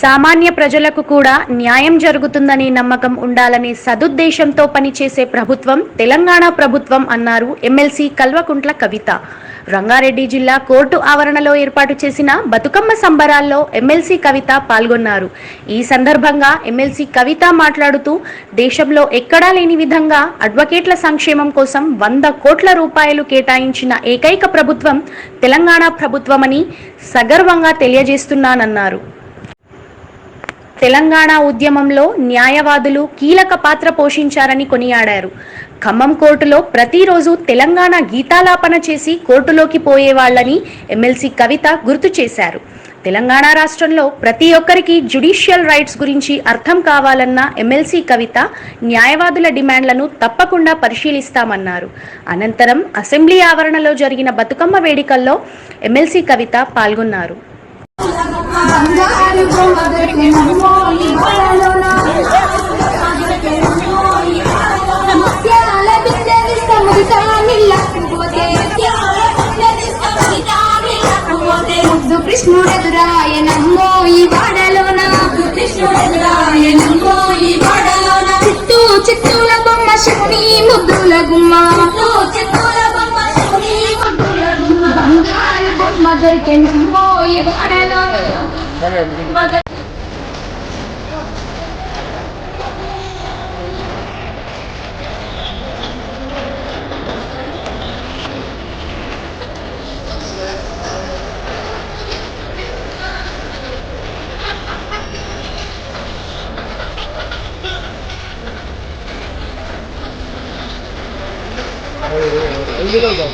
సామాన్య ప్రజలకు కూడా న్యాయం జరుగుతుందనే నమ్మకం ఉండాలనే సదుద్దేశంతో పనిచేసే ప్రభుత్వం తెలంగాణ ప్రభుత్వం అన్నారు ఎమ్మెల్సీ కల్వకుంట్ల కవిత. రంగారెడ్డి జిల్లా కోర్టు ఆవరణలో ఏర్పాటు చేసిన బతుకమ్మ సంబరాల్లో ఎమ్మెల్సీ కవిత పాల్గొన్నారు. ఈ సందర్భంగా ఎమ్మెల్సీ కవిత మాట్లాడుతూ దేశంలో ఎక్కడా లేని విధంగా అడ్వకేట్ల సంక్షేమం కోసం వంద కోట్ల రూపాయలు కేటాయించిన ఏకైక ప్రభుత్వం తెలంగాణ ప్రభుత్వమని సగర్వంగా తెలియజేస్తున్నానన్నారు. తెలంగాణ ఉద్యమంలో న్యాయవాదులు కీలక పాత్ర పోషించారని కొనియాడారు. ఖమ్మం కోర్టులో ప్రతిరోజు తెలంగాణ గీతాలాపన చేసి కోర్టులోకి పోయేవాళ్ళని ఎమ్మెల్సీ కవిత గుర్తు చేశారు. తెలంగాణ రాష్ట్రంలో ప్రతి ఒక్కరికి జ్యుడిషియల్ రైట్స్ గురించి అర్థం కావాలన్న ఎమ్మెల్సీ కవిత న్యాయవాదుల డిమాండ్లను తప్పకుండా పరిశీలిస్తామన్నారు. అనంతరం అసెంబ్లీ ఆవరణలో జరిగిన బతుకమ్మ వేడుకల్లో ఎమ్మెల్సీ కవిత పాల్గొన్నారు. బంగారు బొమ్మ దొరికినమ్మో కృష్ణుడెదురాయనమ్మో ఈ వాడలోన కృష్ణుడెదురాయనమ్మో ఈ వాడలోన చిత్తూ చిత్తూల బొమ్మ శకుని ముద్దుల గుమ్మ చిత్తూల బొమ్మ శకుని ముద్దుల గుమ్మ బంగారు బొమ్మ ఈ 맞아. 얼굴을 봐.